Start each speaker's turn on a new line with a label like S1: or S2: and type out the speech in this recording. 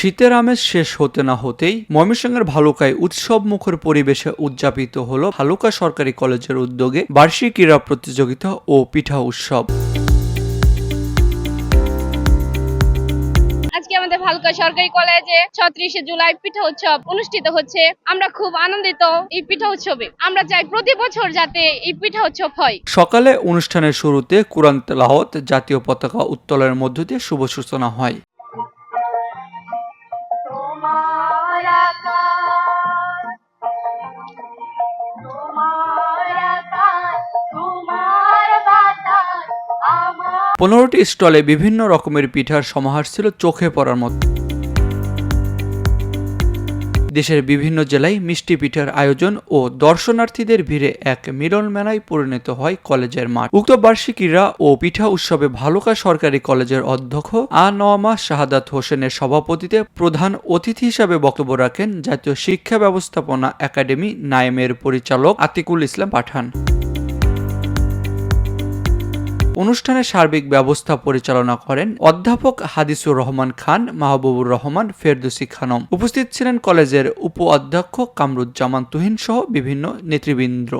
S1: শীতের আমেজ শেষ হতে না হতেই ময়মনসিংহের ভালুকায় উৎসব মুখর পরিবেশে উদযাপিত হল ভালুকা সরকারি কলেজের উদ্যোগে বার্ষিক ক্রীড়া প্রতিযোগিতা ও পিঠা উৎসব।
S2: আজকে আমাদের ভালুকা সরকারি কলেজে ছত্রিশে জুলাই পিঠা উৎসব অনুষ্ঠিত হচ্ছে। আমরা খুব আনন্দিত এই পিঠা উৎসবে। আমরা চাই প্রতি বছর যাতে এই পিঠা উৎসব হয়।
S1: সকালে অনুষ্ঠানের শুরুতে কুরআন তেলাওয়াত জাতীয় পতাকা উত্তোলনের মধ্য দিয়ে শুভ সূচনা হয়। পনেরোটি স্টলে বিভিন্ন রকমের পিঠার সমাহার ছিল চোখে পড়ার মতো। দেশের বিভিন্ন জেলায় মিষ্টি পিঠার আয়োজন ও দর্শনার্থীদের ভিড়ে এক মিলন মেলায় পরিণত হয় কলেজের মাঠ। উক্ত বার্ষিক ক্রীড়া ও পিঠা উৎসবে ভালুকা সরকারি কলেজের অধ্যক্ষ আ নওয়ামা শাহাদাত হোসেনের সভাপতিতে প্রধান অতিথি হিসাবে বক্তব্য রাখেন জাতীয় শিক্ষা ব্যবস্থাপনা একাডেমি নায়েমের পরিচালক আতিকুল ইসলাম পাঠান। অনুষ্ঠানে সার্বিক ব্যবস্থা পরিচালনা করেন অধ্যাপক হাদিসুর রহমান খান, মাহবুবুর রহমান, ফেরদুসি খানম। উপস্থিত ছিলেন কলেজের উপ অধ্যক্ষ কামরুজ্জামান তুহিন সহ বিভিন্ন নেতৃবৃন্দ।